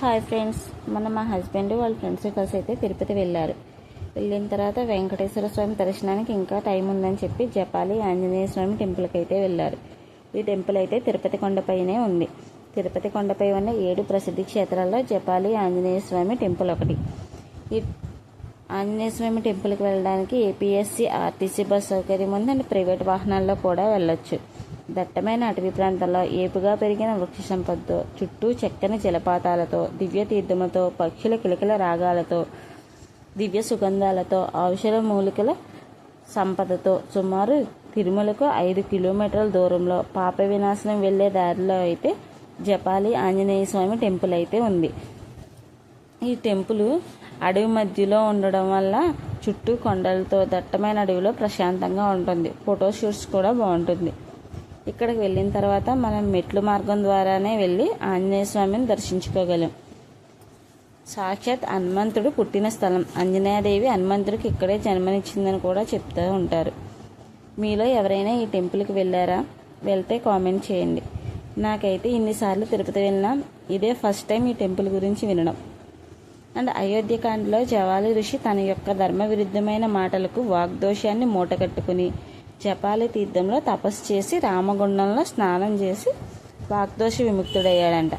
Hi friends. మన మా husband వాళ్ళ ఫ్రెండ్స్ కలిసి అయితే తిరుపతి వెళ్ళారు. వెళ్ళిన తర్వాత వెంకటేశ్వర స్వామి దర్శనానికి ఇంకా టైం ఉందని చెప్పి జపాలి ఆంజనేయ స్వామి టెంపుల్కి అయితే వెళ్ళారు. ఈ టెంపుల్ అయితే తిరుపతి కొండపైనే ఉంది. తిరుపతి కొండపై ఉన్న ఏడు ప్రసిద్ధి క్షేత్రాల్లో జపాలి ఆంజనేయ స్వామి టెంపుల్ ఒకటి. ఈ ఆంజనేయ స్వామి టెంపుల్కి వెళ్ళడానికి ఏపీఎస్సీ ఆర్టీసీ బస్ సౌకర్యం ఉంది అండ్ ప్రైవేట్ వాహనాల్లో కూడా వెళ్ళొచ్చు. దట్టమైన అటవీ ప్రాంతాల్లో ఏపుగా పెరిగిన వృక్ష సంపదతో చుట్టూ చక్కని జలపాతాలతో దివ్య తీర్థములతో పక్షుల కిలకిల రాగాలతో దివ్య సుగంధాలతో ఔషధ మూలికల సంపదతో సుమారు తిరుమలకు ఐదు కిలోమీటర్ల దూరంలో పాప వినాశనం వెళ్ళే దారిలో అయితే జపాలి ఆంజనేయ స్వామి టెంపుల్ అయితే ఉంది. ఈ టెంపుల్ అడవి మధ్యలో ఉండడం వల్ల చుట్టూ కొండలతో దట్టమైన అడవిలో ప్రశాంతంగా ఉంటుంది. ఫోటో షూట్స్ కూడా బాగుంటుంది. ఇక్కడికి వెళ్ళిన తర్వాత మనం మెట్లు మార్గం ద్వారానే వెళ్ళి ఆంజనేయ స్వామిని దర్శించుకోగలం. సాక్షాత్ హనుమంతుడు పుట్టిన స్థలం. ఆంజనేయదేవి హనుమంతుడికి ఇక్కడే జన్మనిచ్చిందని కూడా చెప్తూ ఉంటారు. మీలో ఎవరైనా ఈ టెంపుల్కి వెళ్ళారా? వెళ్తే కామెంట్ చేయండి. నాకైతే ఇన్నిసార్లు తిరుపతి వెళ్ళినా ఇదే ఫస్ట్ టైం ఈ టెంపుల్ గురించి వినడం. అండ్ అయోధ్యకాండలో జవాలి ఋషి తన యొక్క ధర్మ విరుద్ధమైన మాటలకు వాగ్దోషాన్ని మూటగట్టుకుని జపాలి తీర్థంలో తపస్సు చేసి రామగుండంలో స్నానం చేసి వాగ్దోష విముక్తుడయ్యాడంట.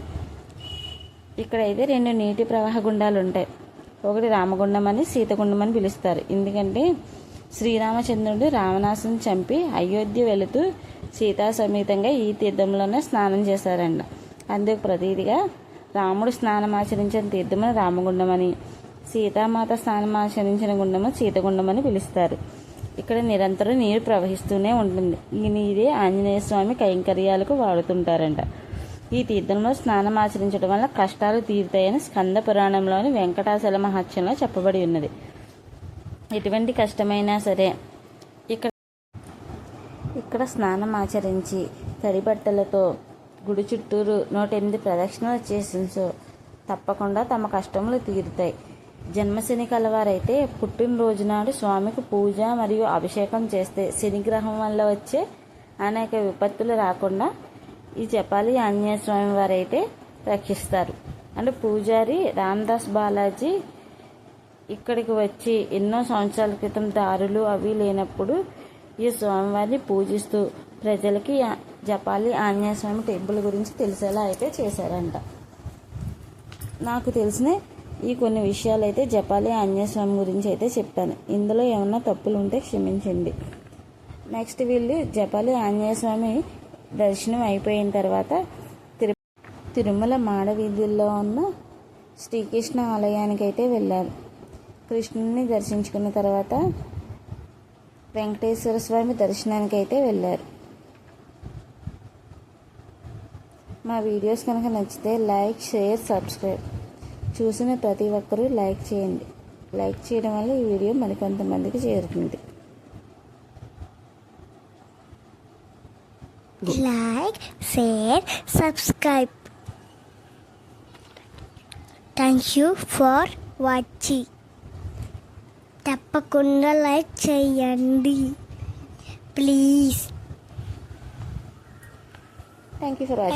ఇక్కడైతే రెండు నీటి ప్రవాహ గుండాలు ఉంటాయి. ఒకటి రామగుండం అని సీతగుండం అని పిలుస్తారు. ఎందుకంటే శ్రీరామచంద్రుడు రావణాసుని చంపి అయోధ్య వెళుతూ సీతా సమేతంగా ఈ తీర్థంలోనే స్నానం చేశారంట. అందుకు ప్రతీదిగా రాముడు స్నానం ఆచరించిన తీర్థమని రామగుండమని సీతామాత స్నానం ఆచరించిన గుండము సీతగుండమని పిలుస్తారు. ఇక్కడ నిరంతరం నీరు ప్రవహిస్తూనే ఉంటుంది. ఈ నీరే ఆంజనేయ స్వామి కైంకర్యాలకు వాడుతుంటారంట. ఈ తీర్థంలో స్నానం ఆచరించడం వల్ల కష్టాలు తీరుతాయని స్కంద పురాణంలోని వెంకటాచల మహత్యంలో చెప్పబడి ఉన్నది. ఎటువంటి కష్టమైనా సరే ఇక్కడ ఇక్కడ స్నానం ఆచరించి తడి బట్టలతో గుడి చుట్టూరు నూట ఎనిమిది ప్రదక్షిణలు చేసించో తప్పకుండా తమ కష్టములు తీరుతాయి. జన్మశని కలవారైతే పుట్టినరోజునాడు స్వామికి పూజ మరియు అభిషేకం చేస్తే శనిగ్రహం వల్ల వచ్చే అనేక విపత్తులు రాకుండా ఈ జపాలి ఆంజనేయ స్వామి వారైతే రక్షిస్తారు. అంటే పూజారి రామదాస్ బాలాజీ ఇక్కడికి వచ్చి ఎన్నో సంవత్సరాల క్రితం దారులు అవి లేనప్పుడు ఈ స్వామివారిని పూజిస్తూ ప్రజలకి జపాలి ఆంజనేయ స్వామి టెంపుల్ గురించి తెలిసేలా అయితే చేశారంట. నాకు తెలిసిన ఈ కొన్ని విషయాలు అయితే జపాలి ఆంజనేయస్వామి గురించి అయితే చెప్పాను. ఇందులో ఏమన్నా తప్పులు ఉంటే క్షమించండి. నెక్స్ట్ వీళ్ళు జపాలి ఆంజనేయస్వామి దర్శనం అయిపోయిన తర్వాత తిరు తిరుమల మాడ వీధుల్లో ఉన్న శ్రీకృష్ణ ఆలయానికి అయితే వెళ్ళారు. కృష్ణుని దర్శించుకున్న తర్వాత వెంకటేశ్వర స్వామి దర్శనానికి అయితే వెళ్ళారు. మా వీడియోస్ కనుక నచ్చితే లైక్ షేర్ సబ్స్క్రైబ్. చూసిన ప్రతి ఒక్కరూ లైక్ చేయండి. లైక్ చేయడం వల్ల ఈ వీడియో మరికొంతమందికి చేరుతుంది. like, share, subscribe. Thank you for watching. తప్పకుండా లైక్ చేయండి. Please thank you for watching